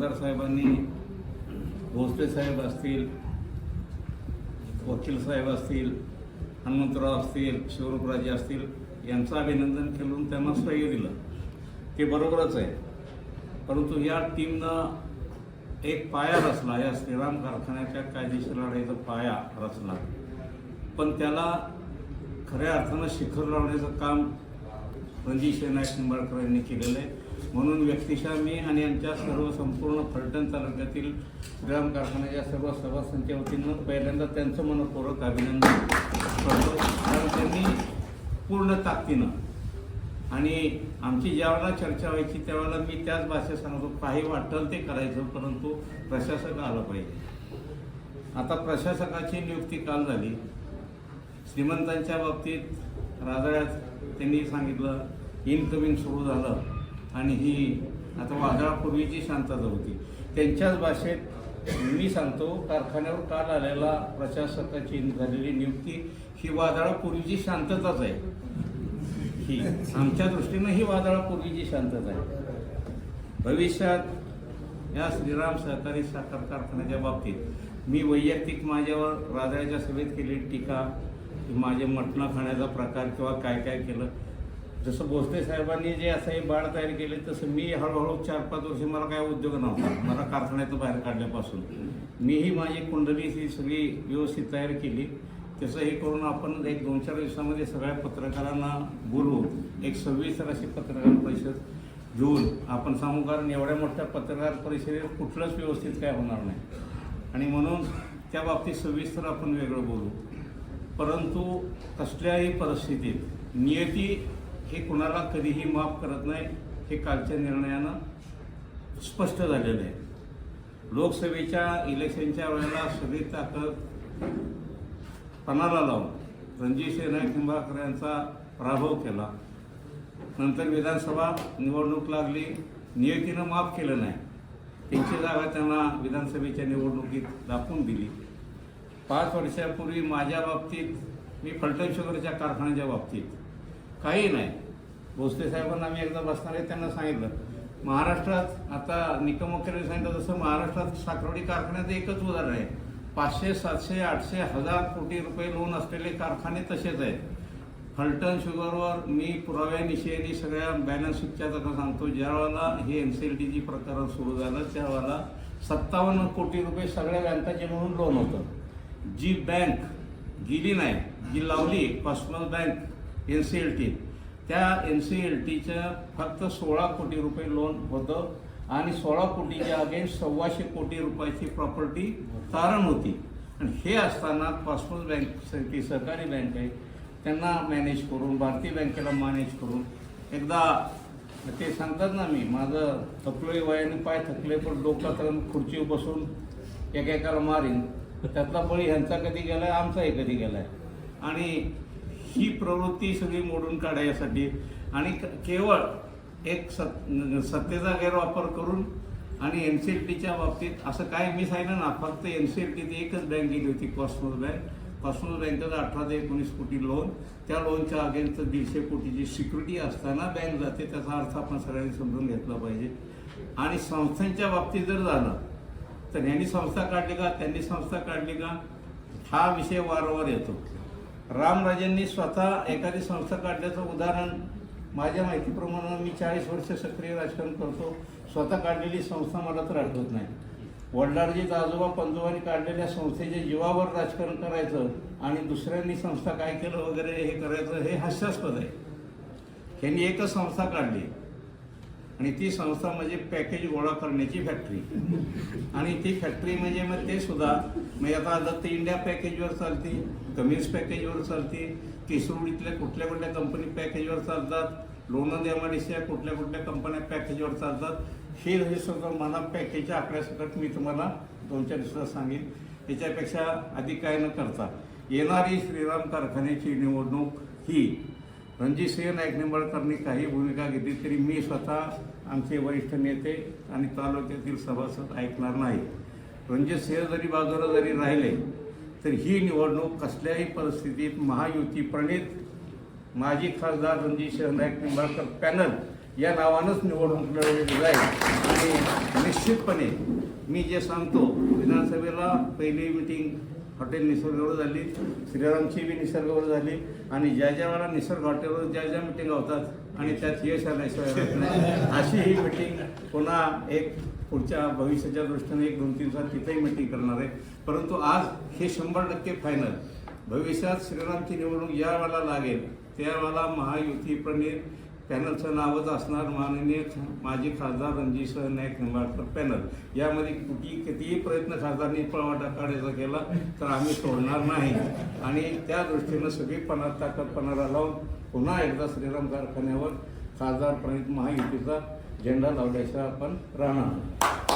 खासदार साहेबांनी भोसले साहेब असतील वकील साहेब असतील हनुमंतराव असतील शिवरूपराजे असतील यांचं अभिनंदन केलं त्यांना श्रेय दिलं. ते बरोबरच आहे. परंतु या टीमनं एक पाया रचला या श्रीराम कारखान्याच्या कायदेशीर लढाईचा पाया रचला. पण त्याला खऱ्या अर्थानं शिखर लावण्याचं काम रणजित नाईक निंबाळकर यांनी केलेलं आहे. म्हणून व्यक्तिशः मी आणि यांच्या सर्व संपूर्ण फलटण तालुक्यातील ग्राम कारखान्याच्या सर्व सभासदांच्या वतीनं पहिल्यांदा त्यांचं मनपूर्वक अभिनंदन करतो. कारण त्यांनी पूर्ण ताकदीनं आणि आमची ज्यावेळेला चर्चा व्हायची त्यावेळेला मी त्याच भाषेत सांगतो काही वाटल ते करायचं परंतु प्रशासक आलं पाहिजे. आता प्रशासकाची नियुक्ती काल झाली. श्रीमंतांच्या बाबतीत राजळ्यात त्यांनी सांगितलं इनकमिंग सुरू झालं. आणि ही आता वादळापूर्वीची शांतता होती त्यांच्याच भाषेत मी सांगतो कारखान्यावर काल आलेला प्रशासकाची झालेली नियुक्ती ही वादळापूर्वीची शांतताच आहे. ही आमच्या दृष्टीनं ही वादळापूर्वीची शांतता आहे. भविष्यात या श्रीराम सहकारी साखर कारखान्याच्या बाबतीत मी वैयक्तिक माझ्यावर राजाच्या सभेत केलेली टीका माझे मटणं खाण्याचा प्रकार किंवा काय काय केलं जसं भोसले साहेबांनी जे असं हे बाळ तयार केले तसं मी हळूहळू चार पाच वर्ष मला काय उद्योग नव्हता. मला कारखान्यातून बाहेर काढल्यापासून. मीही माझी कुंडली ही सगळी व्यवस्थित तयार केली. तसं हे करून आपण एक दोन चार दिवसामध्ये सगळ्या पत्रकारांना बोलवून एक सव्वीस अशी पत्रकार परिषद घेऊन आपण सांगू कारण एवढ्या मोठ्या पत्रकार परिषदेत कुठलंच व्यवस्थित काय होणार नाही. आणि म्हणून त्या बाबतीत सविस्तर आपण वेगळं बोलू. परंतु कसल्याही परिस्थितीत नियती हे कुणाला कधीही माफ करत नाही हे कालच्या निर्णयानं स्पष्ट झालेलं आहे. लोकसभेच्या इलेक्शनच्या वेळेला सगळी ताकद पणाला लावून रणजित नाईक निंबाळकर यांचा पराभव केला. नंतर विधानसभा निवडणूक लागली नियतीनं माफ केलं नाही. त्यांची जागा त्यांना विधानसभेच्या निवडणुकीत दाखवून दिली. पाच वर्षापूर्वी माझ्या बाबतीत मी फलटण शुगरच्या कारखान्याच्या बाबतीत काही नाही. भोसले साहेबांना आम्ही एकदा बसणार आहे त्यांना सांगितलं. महाराष्ट्रात आता निकमुख्याने सांगितलं जसं महाराष्ट्रात साखरवडी कारखान्याचं एकच उदाहरण आहे. पाचशे सातशे आठशे हजार कोटी रुपये लोन असलेले कारखाने तसेच आहेत. फलटण शुगरवर मी पुराव्यानिशेनी सगळ्या बॅलन्स शीटच्या आता सांगतो. ज्यावेळेला हे एन सी एल टीची प्रकरण सुरू झालं त्यावेळेला सत्तावन्न कोटी रुपये सगळ्या बँकाचे म्हणून लोन होतं. जी बँक गेली नाही जी लावली personal bank N C L T. त्या एन सी एल टीचं फक्त सोळा कोटी रुपये लोन होतं आणि सोळा कोटीच्या अगेन्स्ट सव्वाशे कोटी रुपयाची प्रॉपर्टी तारण होती. आणि हे असताना पासपोर्ट बँक ती सहकारी बँक आहे त्यांना मॅनेज करून भारतीय बँकेला मॅनेज करून एकदा ते सांगतात ना मी माझं थकलोय वयाने पाय थकले पण डोकं तर खुर्चीवर बसून एकेकाला मारीन. त्यातला बळी ह्यांचा कधी गेला आहे आमचाही कधी गेला आहे आणि ही प्रवृत्ती सगळी मोडून काढायसाठी आणि क- केवळ एक सत सत्तेचा गैरवापर करून आणि एन सी एल टीच्या बाबतीत असं काय मी सांगितलं ना फक्त एन सी एल टीत एकच बँक गेली होती कॉस्मोस बँक कॉस्मोस बँकेचं अठरा ते एकोणीस कोटी लोन त्या लोनच्या अगेन्स्ट दीडशे कोटीची सिक्युरिटी असताना बँक जाते त्याचा अर्थ आपण सगळ्यांनी समजून घेतला पाहिजे. आणि संस्थांच्या बाबतीत जर झालं तर ह्यांनी संस्था काढली का? त्यांनी संस्था काढली का? हा विषय वारंवार येतो. रामराजेंनी स्वतः एखादी संस्था काढल्याचं उदाहरण माझ्या माहितीप्रमाणे मी चाळीस वर्ष सक्रिय राजकारण करतो. स्वतः काढलेली संस्था मला तर आठवत नाही. वडिलांजीत आजोबा पंजोबांनी काढलेल्या संस्थेच्या जीवावर राजकारण करायचं आणि दुसऱ्यांनी संस्था काय केलं वगैरे हे करायचं हे हास्यास्पद आहे. ह्यांनी एकच संस्था काढली. आणि ती संस्था म्हणजे पॅकेज गोळा करण्याची फॅक्टरी आणि ती फॅक्टरी म्हणजे मग ते सुद्धा म्हणजे आता दत्त इंडिया पॅकेजवर चालते कमिन्स पॅकेजवर चालते केसरुडीतल्या कुठल्या कुठल्या कंपनी पॅकेजवर चालतात Lonand M I D C कुठल्या कुठल्या कंपन्या पॅकेजवर चालतात हे हे सगळं मला पॅकेजच्या आकड्यासकट मी तुम्हाला दोन चार दिवसात सांगेन. याच्यापेक्षा अधिक काय न करता येणारी श्रीराम कारखान्याची निवडणूक ही रणजितसिंह नाईक निंबाळकरनी काही भूमिका घेतली तरी मी स्वतः आमचे वरिष्ठ नेते आणि तालुक्यातील सभासद ऐकणार नाही. रणजितसिंह जरी बाजूला जरी राहिले तर ही निवडणूक कसल्याही परिस्थितीत महायुती प्रणित माजी खासदार रणजितसिंह नाईक निंबाळकर पॅनल या नावानंच निवडणूक लढवली जाईल. आणि निश्चितपणे मी जे सांगतो विधानसभेला पहिली मिटिंग हॉटेल निसर्गावर झाली श्रीरामची बी निसर्गावर झाली आणि ज्या ज्या वेळा निसर्ग हॉटेलवर ज्या ज्या मिटिंग होतात आणि त्यात यश आल्याशिवाय नाही. अशी ही मिटिंग पुन्हा एक पुढच्या भविष्याच्या दृष्टीने एक दोन तीन दिवसात तिथेही मिटिंग करणार आहे. परंतु आज हे शंभर टक्के फायनल भविष्यात श्रीरामची निवडणूक ज्या वेळेला लागेल त्यावेळेला महायुती प्रणित पॅनलचं नावच असणार माननीय माजी खासदार रणजितसिंह नाईक निंबाळकर पॅनल. यामध्ये कुठेही कितीही प्रयत्न खासदारांनी पळवाटा काढायचा केला तर आम्ही सोडणार नाही. आणि त्या दृष्टीनं सगळी पणा ताकद पणाला लावून पुन्हा एकदा श्रीराम कारखान्यावर खासदार प्रणित महायुतीचा झेंडा लावल्याशिवाय आपण राहणार